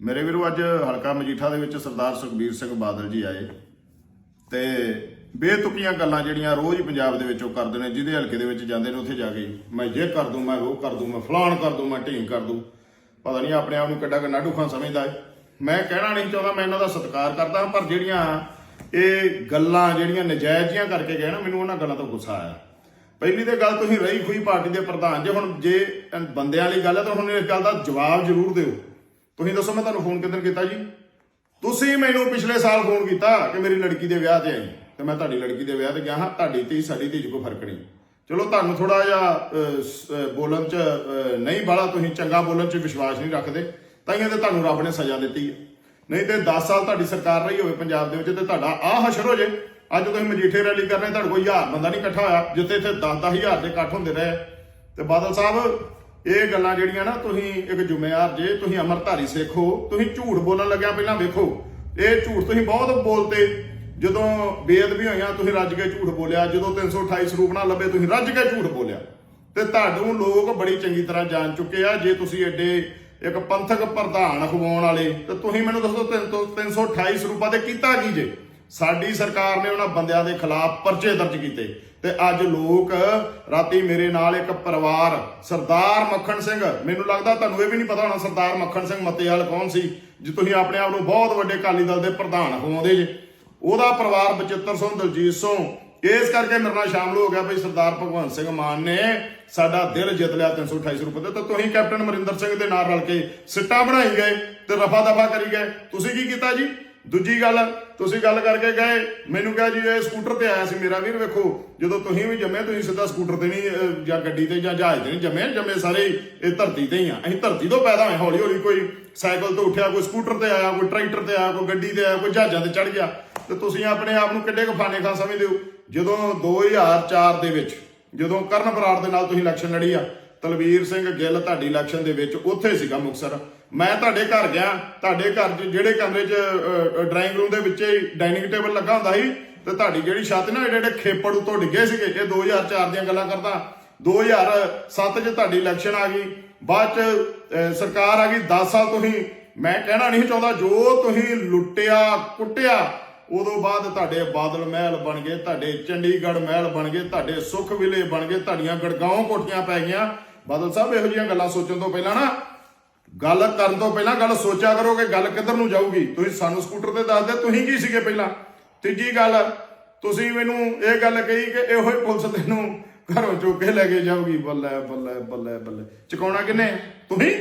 ਮੇਰੇ ਵੀਰੋ, ਅੱਜ ਹਲਕਾ ਮਜੀਠਾ ਦੇ ਵਿੱਚ ਸਰਦਾਰ ਸੁਖਬੀਰ ਸਿੰਘ ਬਾਦਲ ਜੀ ਆਏ ਤੇ ਬੇਤੁਕੀਆਂ ਗੱਲਾਂ ਜਿਹੜੀਆਂ ਰੋਜ਼ ਪੰਜਾਬ ਦੇ ਵਿੱਚ ਉਹ ਕਰਦੇ ਨੇ, ਜਿਹਦੇ ਹਲਕੇ ਦੇ ਵਿੱਚ ਜਾਂਦੇ ਨੇ, ਉੱਥੇ ਜਾ ਕੇ ਮੈਂ ਜੇ ਕਰ ਦੂੰ, ਮੈਂ ਉਹ ਕਰ ਦੂੰ, ਮੈਂ ਫਲਾਣ ਕਰ ਦੂੰ, ਮੈਂ ਢੀਂਗ ਕਰ ਦੂੰ। ਪਤਾ ਨਹੀਂ ਆਪਣੇ ਆਪ ਨੂੰ ਕਿੱਡਾ ਕਿ ਨਾਡੂ ਖਾਨ ਸਮਝਦਾ ਹੈ। ਮੈਂ ਕਹਿਣਾ ਨਹੀਂ ਚਾਹੁੰਦਾ, ਮੈਂ ਇਹਨਾਂ ਦਾ ਸਤਿਕਾਰ ਕਰਦਾ ਪਰ ਜਿਹੜੀਆਂ ਇਹ ਗੱਲਾਂ, ਜਿਹੜੀਆਂ ਨਜਾਇਜ਼ ਜੀਆਂ ਕਰਕੇ ਗਏ ਨਾ, ਮੈਨੂੰ ਉਹਨਾਂ ਗੱਲਾਂ ਤੋਂ ਗੁੱਸਾ ਆਇਆ। ਪਹਿਲੀ ਤੇ ਗੱਲ ਤੁਸੀਂ ਰਹੀ ਹੋਈ ਪਾਰਟੀ ਦੇ ਪ੍ਰਧਾਨ, ਜੇ ਹੁਣ ਜੇ ਬੰਦਿਆਂ ਵਾਲੀ ਗੱਲ ਹੈ, ਤਾਂ ਹੁਣ ਇਸ ਗੱਲ ਦਾ ਜਵਾਬ ਜ਼ਰੂਰ ਦਿਓ। ਤੁਸੀਂ ਦੱਸੋ ਮੈਂ ਤੁਹਾਨੂੰ ਫੋਨ ਕਿੱਦਣ ਕੀਤਾ ਜੀ? ਤੁਸੀਂ ਮੈਨੂੰ ਪਿਛਲੇ ਸਾਲ ਫੋਨ ਕੀਤਾ ਕਿ ਮੇਰੀ ਲੜਕੀ ਦੇ ਵਿਆਹ ਤੇ ਆਈ। ਤੇ ਮੈਂ ਤੁਹਾਡੀ ਲੜਕੀ ਦੇ ਵਿਆਹ ਤੇ ਗਿਆ ਹਾਂ, ਤੁਹਾਡੀ ਤੇ ਸਾਡੀ ਤੇ ਕੋਈ ਫ਼ਰਕ ਨਹੀਂ। ਚਲੋ ਤੁਹਾਨੂੰ ਥੋੜਾ ਜਿਹਾ ਬੋਲਣ ਚ ਨਹੀਂ ਬਾਲਾ ਤੁਸੀਂ ਚੰਗਾ ਬੋਲਣ ਚ ਵਿਸ਼ਵਾਸ ਨਹੀਂ ਰੱਖਦੇ। ਤਾਂ ਇਹ ਤੇ ਤੁਹਾਨੂੰ ਰੱਬ ਨੇ ਸਜ਼ਾ ਦਿੱਤੀ ਹੈ। ਨਹੀਂ ਤੇ 10 ਸਾਲ ਤੁਹਾਡੀ ਸਰਕਾਰ ਰਹੀ ਹੋਵੇ ਪੰਜਾਬ ਦੇ ਵਿੱਚ ਤੇ ਤੁਹਾਡਾ ਆਹ ਹਸ਼ਰ ਹੋ ਜੇ। ਅੱਜ ਤੁਸੀਂ ਮਜੀਠੇ ਰੈਲੀ ਕਰਨੇ, ਤੁਹਾਡੇ ਕੋਈ ਹਜ਼ਾਰ ਬੰਦਾ ਨਹੀਂ ਇਕੱਠਾ ਹੋਇਆ ਜਿੱਥੇ ਇੱਥੇ 10 ਹਜ਼ਾਰ ਦੇ ਇਕੱਠ ਹੁੰਦੇ ਰਹੇ। ਤੇ ਬਾਦਲ ਸਾਹਿਬ ਇਹ ਗੱਲਾਂ ਜਿਹੜੀਆਂ ਨਾ ਤੁਸੀਂ ਇੱਕ ਜ਼ਿੰਮੇਵਾਰ ਜੇ, ਤੁਸੀਂ ਅਮਰਧਾਰੀ ਸਿੱਖ ਹੋ ਤੁਸੀਂ ਝੂਠ ਬੋਲਣ ਲੱਗਿਆ ਪਹਿਲਾਂ ਵੇਖੋ। ਇਹ ਝੂਠ ਤੁਸੀਂ ਬਹੁਤ ਬੋਲਤੇ। ਜਦੋਂ ਬੇਅਦਬੀ ਹੋਈਆਂ, ਤੁਸੀਂ ਰੱਜ ਕੇ ਝੂਠ ਬੋਲਿਆ। ਜਦੋਂ 328 ਸਰੂਪ ਨਾ ਲੱਭੇ, ਤੁਸੀਂ ਰੱਜ ਕੇ ਝੂਠ ਬੋਲਿਆ। ਤੇ ਤੁਹਾਨੂੰ ਲੋਕ ਬੜੀ ਚੰਗੀ ਤਰ੍ਹਾਂ ਜਾਣ ਚੁੱਕੇ ਆ। ਜੇ ਤੁਸੀਂ ਐਡੇ ਇੱਕ ਪੰਥਕ ਪ੍ਰਧਾਨ ਖਵਾਉਣ ਵਾਲੇ, ਤੇ ਤੁਸੀਂ ਮੈਨੂੰ ਦੱਸੋ 328 ਸਰੂਪਾਂ ਤੇ ਕੀਤਾ ਕੀ ਜੇ? ਸਾਡੀ ਸਰਕਾਰ ਨੇ ਉਹਨਾਂ ਬੰਦਿਆਂ ਦੇ ਖਿਲਾਫ ਪਰਚੇ ਦਰਜ ਕੀਤੇ। ਤੇ ਅੱਜ ਲੋਕ ਰਾਤੀ ਮੇਰੇ ਨਾਲ ਇੱਕ ਪਰਿਵਾਰ, ਸਰਦਾਰ ਮੱਖਣ ਸਿੰਘ, ਮੈਨੂੰ ਲੱਗਦਾ ਤੁਹਾਨੂੰ ਇਹ ਵੀ ਨਹੀਂ ਪਤਾ ਹੋਣਾ ਸਰਦਾਰ ਮੱਖਣ ਸਿੰਘ ਮੱਤੇਵਾਲ ਕੌਣ ਸੀ, ਜੇ ਤੁਸੀਂ ਆਪਣੇ ਆਪ ਨੂੰ ਬਹੁਤ ਵੱਡੇ ਅਕਾਲੀ ਦਲ ਦੇ ਪ੍ਰਧਾਨ ਹੋਵਾਉਂਦੇ ਜੇ। ਉਹਦਾ ਪਰਿਵਾਰ ਬਚਿੱਤਰ ਸਿੰਘ, ਦਲਜੀਤ ਸਿੰਘ, ਇਸ ਕਰਕੇ ਮੇਰੇ ਨਾਲ ਸ਼ਾਮਲ ਹੋ ਗਿਆ ਬਈ ਸਰਦਾਰ ਭਗਵੰਤ ਸਿੰਘ ਮਾਨ ਨੇ ਸਾਡਾ ਦਿਲ ਜਿੱਤ ਲਿਆ 328 ਰੁਪਏ ਤੇ। ਤਾਂ ਤੁਸੀਂ ਕੈਪਟਨ ਅਮਰਿੰਦਰ ਸਿੰਘ ਦੇ ਨਾਲ ਰਲ ਕੇ ਸਿੱਟਾ ਬਣਾਈ ਗਏ ਤੇ ਰਫਾ ਦਫਾ ਕਰੀ ਗਏ। ਤੁਸੀਂ ਕੀ ਕੀਤਾ ਜੀ? ਦੂਜੀ ਗੱਲ, ਤੁਸੀਂ ਗੱਲ ਕਰਕੇ ਗਏ, ਮੈਨੂੰ ਕਿਹਾ ਜੀ, ਇਹ ਸਕੂਟਰ ਤੇ ਆਇਆ ਸੀ ਮੇਰਾ ਵੀਰ, ਵੇਖੋ, ਜਦੋਂ ਤੁਸੀਂ ਵੀ ਜੰਮੇ, ਤੁਸੀਂ ਸਿੱਧਾ ਸਕੂਟਰ ਤੇ ਨਹੀਂ ਜਾਂ ਗੱਡੀ ਤੇ ਜਾਂ ਜਹਾਜ਼ ਤੇ ਨਹੀਂ ਜੰਮੇ ਜੰਮੇ ਸਾਰੇ ਇਹ ਧਰਤੀ ਤੇ ਹੀ ਆ। ਅਸੀਂ ਧਰਤੀ ਤੋਂ ਪੈਦਾ ਹੋਏ ਹੌਲੀ ਹੌਲੀ ਕੋਈ ਸਾਈਕਲ ਤੋਂ ਉੱਠਿਆ, ਕੋਈ ਸਕੂਟਰ ਤੇ ਆਇਆ, ਕੋਈ ਟਰੈਕਟਰ ਤੇ ਆਇਆ, ਕੋਈ ਗੱਡੀ ਤੇ ਆਇਆ, ਕੋਈ ਜਹਾਜ਼ਾਂ ਤੇ ਚੜ ਗਿਆ। ਤੇ ਤੁਸੀਂ ਆਪਣੇ ਆਪ ਨੂੰ ਕਿੱਡੇ ਕੁ ਫਾਨੇ ਖਾਂ ਸਮਝਦੇ ਹੋ? ਜਦੋਂ 2004 ਦੇ ਵਿੱਚ, ਜਦੋਂ ਕਰਨ ਬਰਾੜ ਦੇ ਨਾਲ ਤੁਸੀਂ ਇਲੈਕਸ਼ਨ ਲੜੀ ਆ ਤਲਵੀਰ ਸਿੰਘ ਗਿੱਲ ਤੁਹਾਡੀ ਇਲੈਕਸ਼ਨ ਦੇ ਵਿੱਚ ਉੱਥੇ ਸੀਗਾ ਮੁਕਸਰ ਮੈਂ ਤੁਹਾਡੇ ਘਰ ਗਿਆ, ਤੁਹਾਡੇ ਘਰ 'ਚ ਜਿਹੜੇ ਕਮਰੇ 'ਚ ਡਰਾਇੰਗ ਰੂਮ ਦੇ ਵਿੱਚ ਹੀ ਡਾਈਨਿੰਗ ਟੇਬਲ ਲੱਗਾ ਹੁੰਦਾ ਸੀ, ਤੇ ਤੁਹਾਡੀ ਜਿਹੜੀ ਛੱਤ ਨਾ, ਜਿਹੜੇ ਖੇਪੜ ਉੱਤੋਂ ਡਿੱਗੇ ਸੀਗੇ, ਇਹ 2004 ਦੀਆਂ ਗੱਲਾਂ ਕਰਦਾ। 2007 'ਚ ਤੁਹਾਡੀ ਇਲੈਕਸ਼ਨ ਆ ਗਈ, ਬਾਅਦ 'ਚ ਸਰਕਾਰ ਆ ਗਈ 10 ਸਾਲ ਤੁਸੀਂ ਮੈਂ ਕਹਿਣਾ ਨਹੀਂ ਚਾਹੁੰਦਾ, ਜੋ ਤੁਸੀਂ ਲੁੱਟਿਆ, ਕੁੱਟਿਆ, ਉਦੋਂ ਬਾਅਦ ਤੁਹਾਡੇ ਬਾਦਲ ਮਹਿਲ ਬਣ ਗਏ, ਤੁਹਾਡੇ ਚੰਡੀਗੜ੍ਹ ਮਹਿਲ ਬਣ ਗਏ, ਤੁਹਾਡੇ ਸੁਖ ਵਿਲੇ ਬਣ ਗਏ, ਤੁਹਾਡੀਆਂ ਗੜਗਾਉਂ ਕੋਠੀਆਂ ਪੈ ਗਈਆਂ। ਬਾਦਲ ਸਾਹਿਬ ਇਹੋ ਜਿਹੀਆਂ ਗੱਲਾਂ ਸੋਚਣ ਤੋਂ ਪਹਿਲਾਂ ਨਾ, ਗੱਲ ਕਰਨ ਤੋਂ ਪਹਿਲਾਂ ਗੱਲ ਸੋਚਿਆ ਕਰੋ ਕਿ ਗੱਲ ਕਿੱਧਰ ਨੂੰ ਜਾਊਗੀ। ਤੁਸੀਂ ਸਾਨੂੰ ਸਕੂਟਰ ਤੇ ਦੱਸਦੇ ਤੁਸੀਂ ਕੀ ਸੀਗੇ ਪਹਿਲਾਂ? ਤੀਜੀ ਗੱਲ, ਤੁਸੀਂ ਮੈਨੂੰ ਇਹ ਗੱਲ ਕਹੀ ਕਿ ਇਹੋ ਹੀ ਪੁਲਿਸ ਤੈਨੂੰ ਘਰੋਂ ਚੁੱਕ ਕੇ ਲੈ ਕੇ ਜਾਊਗੀ। ਬੱਲੇ ਬੱਲੇ ਬੱਲੇ ਬੱਲੇ। ਚਕਾਉਣਾ ਕਿੰਨੇ? ਤੁਸੀਂ?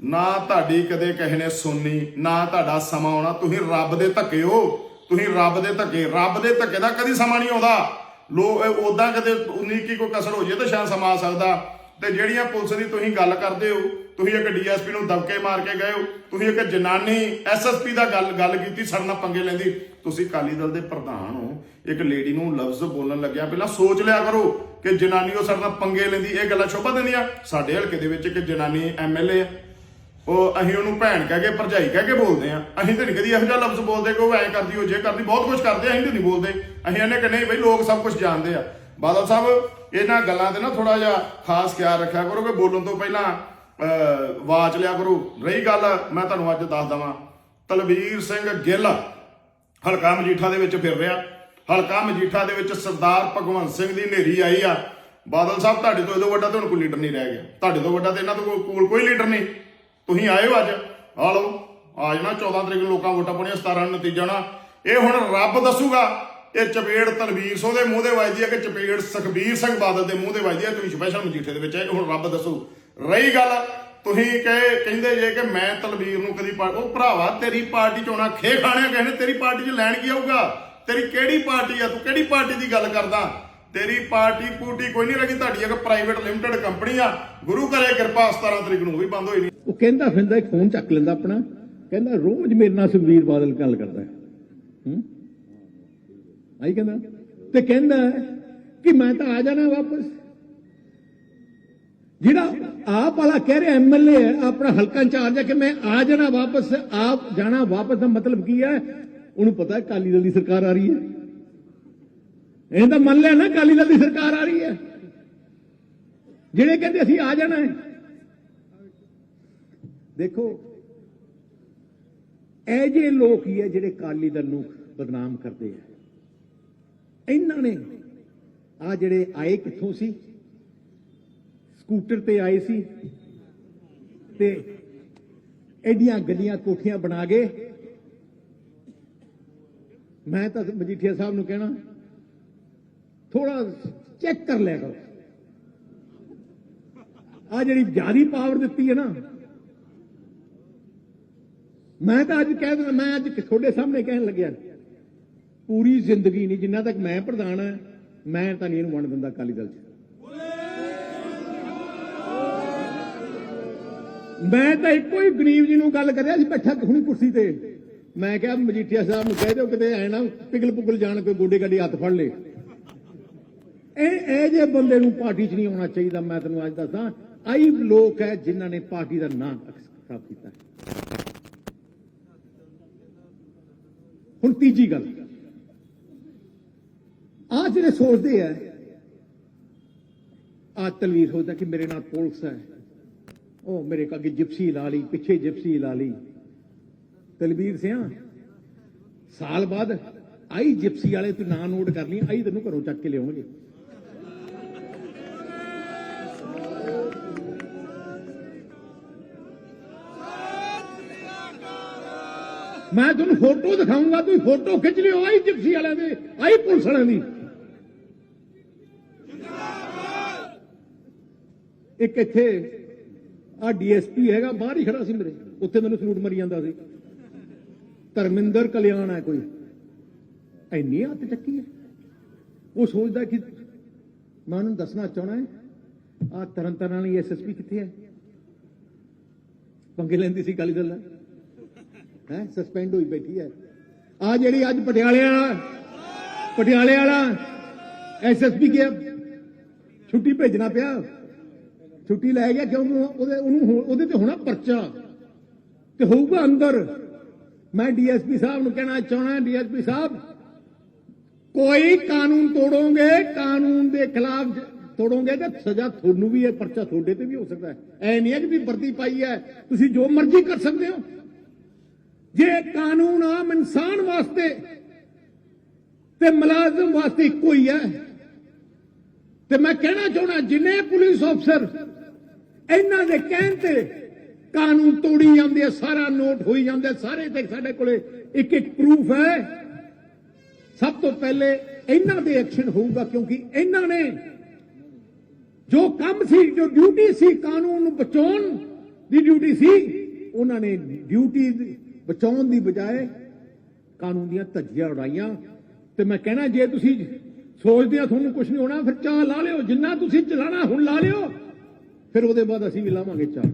ਨਾ ਤੁਹਾਡੀ ਕਦੇ ਕਿਸੇ ਨੇ ਸੁਣਨੀ, ਨਾ ਤੁਹਾਡਾ ਸਮਾਂ ਆਉਣਾ। ਤੁਸੀਂ ਰੱਬ ਦੇ ਧੱਕੇ ਹੋ। ਤੁਸੀਂ ਰੱਬ ਦੇ ਧੱਕੇ। ਰੱਬ ਦੇ ਧੱਕੇ ਦਾ ਕਦੀ ਸਮਾਂ ਨਹੀਂ ਆਉਂਦਾ। ਲੋ ਉਦਾਂ ਕਦੇ ਉਨੀ ਕੀ ਕੋਈ ਕਸਰ ਹੋ ਜੇ ਤਾਂ ਸ਼ਾਇਦ ਸਮਾਂ ਆ ਸਕਦਾ। ਤੇ ਜਿਹੜੀਆਂ ਪੁਲਿਸ ਦੀ ਤੁਸੀਂ ਗੱਲ ਕਰਦੇ ਹੋ, ਤੁਸੀਂ ਇੱਕ ਡੀਐਸਪੀ ਨੂੰ ਦਬਕੇ ਮਾਰ ਕੇ ਗਏ ਹੋ, ਤੁਸੀਂ ਇੱਕ ਜਨਾਨੀ ਐਸਐਸਪੀ ਦਾ ਗੱਲ ਗੱਲ ਕੀਤੀ, ਸਾਡੇ ਪੰਗੇ ਲੈਂਦੀ। ਤੁਸੀਂ ਕਾਲੀ ਦਲ ਦੇ ਪ੍ਰਧਾਨ ਹੋ, ਇੱਕ ਲੇਡੀ ਨੂੰ ਲਫ਼ਜ਼ ਬੋਲਣ ਲੱਗਿਆ। ਪਹਿਲਾਂ ਸੋਚ ਲਿਆ ਕਰੋ ਕਿ ਜਨਾਨੀ ਉਹ ਸਾਡੇ ਨਾਲ ਪੰਗੇ ਲੈਂਦੀ, ਇਹ ਗੱਲਾਂ ਸ਼ੋਭਾ ਦਿੰਦੀਆਂ। ਸਾਡੇ ਹਲਕੇ ਦੇ ਵਿੱਚ ਇੱਕ ਜਨਾਨੀ ਐਮਐਲਏ ਆ। ਉਹ ਅਸੀਂ ਉਹਨੂੰ ਭੈਣ ਕਹਿ ਕੇ, ਭਰਜਾਈ ਕਹਿ ਕੇ ਬੋਲਦੇ ਆ। ਅਸੀਂ ਤਾਂ ਨਹੀਂ ਕਦੀ ਇਹੋ ਜਿਹਾ ਲਫ਼ਜ਼ ਬੋਲਦੇ ਕਿ ਉਹ ਐਂ ਕਰਦੀ, ਉਹ ਜੇ ਕਰਦੀ, ਬਹੁਤ ਕੁਝ ਕਰਦੇ ਅਸੀਂ ਤਾਂ ਨਹੀਂ ਬੋਲਦੇ। ਅਸੀਂ ਇਹਨੇ ਕਿ ਨਹੀਂ, ਬਈ ਲੋਕ ਸਭ ਕੁਝ ਜਾਣਦੇ ਆ। ਬਾਦਲ ਸਾਹਿਬ ਇਹਨਾਂ ਗੱਲਾਂ ਤੇ ਨਾ ਥੋੜਾ ਜਿਹਾ ਖਾਸ ਖਿਆਲ ਰੱਖਿਆ ਕਰੋ ਕਿ ਬੋਲਣ ਤੋਂ ਪਹਿਲਾਂ ਅਹ, ਵਾਚ ਲਿਆ ਕਰੋ। ਰਹੀ ਗੱਲ ਮੈਂ ਤੁਹਾਨੂੰ ਅੱਜ ਦੱਸ ਦਵਾਂ। ਤਲਵੀਰ ਸਿੰਘ ਗਿੱਲ ਹਲਕਾ ਮਜੀਠਾ ਦੇ ਵਿੱਚ ਫਿਰ ਰਿਹਾ। ਹਲਕਾ ਮਜੀਠਾ ਦੇ ਵਿੱਚ ਸਰਦਾਰ ਭਗਵੰਤ ਸਿੰਘ ਦੀ ਨੇਰੀ ਆਈ ਆ। ਬਾਦਲ ਸਾਹਿਬ ਤੁਹਾਡੇ ਤੋਂ ਇਹਦੋਂ ਵੱਡਾ ਤਾਂ ਹੁਣ ਕੋਈ ਲੀਡਰ ਨਹੀਂ ਰਹਿ ਗਿਆ। ਤੁਹਾਡੇ ਤੋਂ ਵੱਡਾ ਤਾਂ ਇਹਨਾਂ ਤੋਂ ਕੋਲ ਕੋਈ ਲੀਡਰ ਨਹੀਂ। ਤੁਸੀਂ ਆਏ ਹੋ ਅੱਜ। ਆ ਲਓ ਆ ਜਾਣਾ 14 ਤਰੀਕ ਨੂੰ ਲੋਕਾਂ ਵੋਟਾਂ ਪਾਉਣੀਆਂ 17 ਨੂੰ ਨਤੀਜਾ ਨਾ ਇਹ ਹੁਣ ਰੱਬ ਦੱਸੂਗਾ। ਇਹ ਚਪੇੜ ਤਲਵੀਰ ਸੋ ਦੇ ਮੂੰਹ ਦੇ ਵੱਜਦੀ ਹੈ ਕਿ ਚਪੇੜ ਸੁਖਬੀਰ ਸਿੰਘ ਬਾਦਲ ਦੇ ਮੂੰਹ ਦੇ ਵੱਜਦੀ ਹੈ ਤੁਸੀਂ ਸਪੈਸ਼ਲ ਮਜੀਠੇ ਦੇ ਵਿੱਚ ਹੈ ਹੁਣ ਰੱਬ ਦੱਸੂ। ਰਹੀ ਗੱਲ, ਤੁਸੀਂ ਕਹੇ, ਕਹਿੰਦੇ ਜੇ ਕਿ ਮੈਂ ਤਲਵੀਰ ਨੂੰ ਕਦੀ ਉਹ ਭਰਾਵਾ, ਤੇਰੀ ਪਾਰਟੀ ਚ ਹੋਣਾ, ਖੇ ਖਾਣਿਆ ਕਿਸੇ ਤੇਰੀ ਪਾਰਟੀ ਚ ਲੈਣ ਕੀ ਆਊਗਾ? ਤੇਰੀ ਕਿਹੜੀ ਪਾਰਟੀ ਆ? ਤੂੰ ਕਿਹੜੀ ਪਾਰਟੀ ਦੀ ਗੱਲ ਕਰਦਾ? ਤੇਰੀ ਪਾਰਟੀ ਪੂਟੀ ਕੋਈ ਨਹੀਂ ਰਹੀ, ਤੁਹਾਡੀ ਇੱਕ ਪ੍ਰਾਈਵੇਟ ਲਿਮਟਿਡ ਕੰਪਨੀ ਆ। ਗੁਰੂ ਘਰੇ ਕਿਰਪਾ 17 ਤਰੀਕ ਨੂੰ ਵੀ ਬੰਦ ਹੋਈ ਨਹੀਂ। ਉਹ ਕਹਿੰਦਾ ਫਿਰਦਾ, ਇੱਕ ਫੋਨ ਚੱਕ ਲੈਂਦਾ ਆਪਣਾ। ਕਹਿੰਦਾ, ਰੋਜ਼ ਮੇਰੇ ਨਾਲ ਸੁਖਬੀਰ ਬਾਦਲ ਗੱਲ ਕਰਦਾ। ਹੂੰ? ਆਈ ਕਹਿੰਦਾ, ਤੇ ਕਹਿੰਦਾ ਕਿ ਮੈਂ ਤਾਂ ਆ ਜਾਣਾ ਵਾਪਸ। ਜਿਹੜਾ ਆਪ ਵਾਲਾ ਕਹਿ ਰਿਹਾ ਐਮਐਲਏ ਹੈ, ਆਪਣਾ ਹਲਕਾ ਇੰਚਾਰਜ ਹੈ ਕਿ ਮੈਂ ਆ ਜਾਣਾ ਵਾਪਸ, ਆਪ ਜਾਣਾ ਵਾਪਸ ਦਾ ਮਤਲਬ ਕੀ ਹੈ? ਉਹਨੂੰ ਪਤਾ ਹੈ ਕਾਲੀ ਦਲ ਦੀ ਸਰਕਾਰ ਆ ਰਹੀ ਹੈ। ਇਹ ਤਾਂ ਮੰਨ ਲਿਆ ਨਾ ਕਾਲੀ ਦਲ ਦੀ ਸਰਕਾਰ ਆ ਰਹੀ ਹੈ। ਜਿਹੜੇ ਕਹਿੰਦੇ ਅਸੀਂ ਆ ਜਾਣਾ ਹੈ। ਦੇਖੋ, ਇਹ ਜੇ ਲੋਕ ਹੀ ਹੈ ਜਿਹੜੇ ਕਾਲੀ ਦਲ ਨੂੰ ਬਦਨਾਮ ਕਰਦੇ ਆ। ਇਹਨਾਂ ਨੇ ਆ ਜਿਹੜੇ ਆਏ ਕਿੱਥੋਂ ਸੀ? ਸਕੂਟਰ ਤੇ ਆਏ ਸੀ ਤੇ ਐਡੀਆਂ ਗੱਡੀਆਂ ਕੋਠੀਆਂ ਬਣਾ ਕੇ ਮੈਂ ਤਾਂ ਮਜੀਠੀਆ ਸਾਹਿਬ ਨੂੰ ਕਹਿਣਾ ਥੋੜਾ ਚੈੱਕ ਕਰ ਲਿਆ ਕਰੋ। ਆ ਜਿਹੜੀ ਜਿਆਦੀ ਪਾਵਰ ਦਿੱਤੀ ਹੈ ਨਾ, ਮੈਂ ਤਾਂ ਅੱਜ ਕਹਿ ਦਿੰਦਾ, ਮੈਂ ਅੱਜ ਤੁਹਾਡੇ ਸਾਹਮਣੇ ਕਹਿਣ ਲੱਗਿਆ। ਪੂਰੀ ਜ਼ਿੰਦਗੀ ਨਹੀਂ, ਜਿੰਨਾ ਤੱਕ ਮੈਂ ਪ੍ਰਧਾਨ ਹਾਂ, ਮੈਂ ਤਾਂ ਨਹੀਂ ਇਹਨੂੰ ਵੰਡ ਦਿੰਦਾ ਅਕਾਲੀ ਦਲ 'ਚ। ਮੈਂ ਤਾਂ ਇੱਕੋ ਹੀ ਗਰੀਬ ਜੀ ਨੂੰ ਗੱਲ ਕਰਿਆ ਸੀ ਬੈਠਾ ਹੁਣੀ ਕੁਰਸੀ ਤੇ। ਮੈਂ ਕਿਹਾ ਮਜੀਠੀਆ ਸਾਹਿਬ ਨੂੰ ਕਹਿ ਦਿਓ ਕਿਤੇ ਐ ਨਾ ਪਿਗਲ ਪੁਗਲ ਜਾਣ ਕੋਈ ਗੋਡੇ ਗੱਡੀ ਹੱਥ ਫੜ ਲੇ। ਇਹ ਇਹ ਜੇ ਬੰਦੇ ਨੂੰ ਪਾਰਟੀ 'ਚ ਨਹੀਂ ਆਉਣਾ ਚਾਹੀਦਾ, ਮੈਂ ਤੈਨੂੰ ਅੱਜ ਦੱਸਾਂ। ਆਈ ਲੋਕ ਹੈ ਜਿਨ੍ਹਾਂ ਨੇ ਪਾਰਟੀ ਦਾ ਨਾਂ ਖਰਾਬ ਕੀਤਾ। ਹੁਣ ਤੀਜੀ ਗੱਲ। ਆ ਜਿਹੜੇ ਸੋਚਦੇ ਆ ਆ ਤਲਵੀਰ ਸੋਚਦਾ ਕਿ ਮੇਰੇ ਨਾਲ ਪੁਲਿਸ ਹੈ ਉਹ ਮੇਰੇ ਅੱਗੇ ਜਿਪਸੀ ਲਾ ਲਈ, ਪਿੱਛੇ ਜਿਪਸੀ ਲਾ ਲਈ। ਤਲਵੀਰ ਸਿਆ, ਸਾਲ ਬਾਅਦ ਆਈ ਜਿਪਸੀ ਵਾਲੇ, ਤੂੰ ਨਾਂ ਨੋਟ ਕਰ ਲਈ, ਆਈ ਤੈਨੂੰ ਘਰੋਂ ਚੱਕ ਕੇ ਲਿਆਉਣਗੇ ਮੈਂ ਤੁਹਾਨੂੰ ਫੋਟੋ ਦਿਖਾਉਂਗਾ ਤੁਸੀਂ ਫੋਟੋ ਖਿੱਚ ਲਿਓ, ਆਈ ਜਿਪਸੀ ਵਾਲਿਆਂ ਦੇ, ਆਈ ਪੁਲਿਸ ਵਾਲਿਆਂ ਦੀ। ਇੱਕ ਇੱਥੇ ਆ ਡੀਐਸਪੀ ਹੈਗਾ, ਬਾਹਰ ਹੀ ਖੜਾ ਸੀ ਮੇਰੇ। ਉੱਥੇ ਮੈਨੂੰ ਸਲੂਟ ਮਰੀ ਜਾਂਦਾ ਸੀ। ਧਰਮਿੰਦਰ ਕਲਿਆਣ ਹੈ ਕੋਈ। ਐਨੀ ਹੱਥ ਚੱਕੀ ਹੈ। ਉਹ ਸੋਚਦਾ ਕਿ ਮੈਂ ਉਹਨੂੰ ਦੱਸਣਾ ਚਾਹਣਾ ਹੈ ਆ ਤਰਨ ਤਾਰਨ ਵਾਲੀ ਐਸਐਸਪੀ ਕਿੱਥੇ ਹੈ? ਪੰਗੇ ਲੈਂਦੀ ਸੀ ਕਾਲੀ ਦਲ ਨਾਲ। ਹੈ ਸਸਪੈਂਡ ਹੋਈ ਬੈਠੀ ਹੈ। ਆ ਜਿਹੜੀ ਅੱਜ ਪਟਿਆਲੇ ਵਾਲਾ ਪਟਿਆਲੇ ਵਾਲਾ ਐਸਐਸਪੀ ਗਿਆ। ਛੁੱਟੀ ਭੇਜਣਾ ਪਿਆ। ਛੁੱਟੀ ਲੈ ਗਿਆ ਕਿਉਂ? ਉਹਦੇ ਉਹਨੂੰ ਉਹਦੇ ਤੇ ਹੋਣਾ ਪਰਚਾ। ਤੇ ਹੋਊਗਾ ਅੰਦਰ। ਮੈਂ ਡੀਐਸਪੀ ਸਾਹਿਬ ਨੂੰ ਕਹਿਣਾ ਚਾਹਣਾ ਡੀਐਸਪੀ ਸਾਹਿਬ, ਕੋਈ ਕਾਨੂੰਨ ਤੋੜੋਗੇ, ਕਾਨੂੰਨ ਦੇ ਖਿਲਾਫ ਤੋੜੋਗੇ ਤੇ ਸਜ਼ਾ ਤੁਹਾਨੂੰ ਵੀ ਹੈ, ਪਰਚਾ ਤੁਹਾਡੇ ਤੇ ਵੀ ਹੋ ਸਕਦਾ ਹੈ। ਐ ਨਹੀਂ ਹੈ ਕਿ ਵੀ ਵਰਦੀ ਪਾਈ ਹੈ। ਤੁਸੀਂ ਜੋ ਮਰਜ਼ੀ ਕਰ ਸਕਦੇ ਹੋ। ਜੇ ਕਾਨੂੰਨ ਆਮ ਇਨਸਾਨ ਵਾਸਤੇ ਤੇ ਮੁਲਾਜ਼ਮ ਵਾਸਤੇ ਇੱਕੋ ਹੀ ਹੈ ਤੇ ਮੈਂ ਕਹਿਣਾ ਚਾਹਣਾ ਜਿੰਨੇ ਪੁਲਿਸ ਅਫਸਰ ਇਹਨਾਂ ਦੇ ਕਹਿਣ ਤੇ ਕਾਨੂੰਨ ਤੋੜੀ ਜਾਂਦੇ ਸਾਰਾ ਨੋਟ ਹੋਈ ਜਾਂਦੇ ਸਾਰੇ ਤੇ ਸਾਡੇ ਕੋਲੇ ਇੱਕ ਇੱਕ ਪ੍ਰੂਫ ਹੈ। ਸਭ ਤੋਂ ਪਹਿਲੇ ਇਹਨਾਂ ਦੇ ਐਕਸ਼ਨ ਹੋਊਗਾ, ਕਿਉਂਕਿ ਇਹਨਾਂ ਨੇ ਜੋ ਕੰਮ ਸੀ, ਜੋ ਡਿਊਟੀ ਸੀ ਕਾਨੂੰਨ ਨੂੰ ਬਚਾਉਣ ਦੀ ਡਿਊਟੀ ਸੀ, ਉਹਨਾਂ ਨੇ ਡਿਊਟੀ ਬਚਾਉਣ ਦੀ ਬਜਾਏ ਕਾਨੂੰਨ ਦੀਆਂ ਧੱਜੀਆਂ ਉਡਾਈਆਂ। ਤੇ ਮੈਂ ਕਹਿਣਾ, ਜੇ ਤੁਸੀਂ ਸੋਚਦੇ ਆ ਤੁਹਾਨੂੰ ਕੁਝ ਨਹੀਂ ਹੋਣਾ, ਫਿਰ ਚਾਹ ਲਾ ਲਿਓ, ਜਿੰਨਾ ਤੁਸੀਂ ਚਲਾਣਾ, ਹੁਣ ਲਾ ਲਿਓ। ਫਿਰ ਉਹਦੇ ਬਾਅਦ ਅਸੀਂ ਵੀ ਲਾਵਾਂਗੇ ਚਾਹ।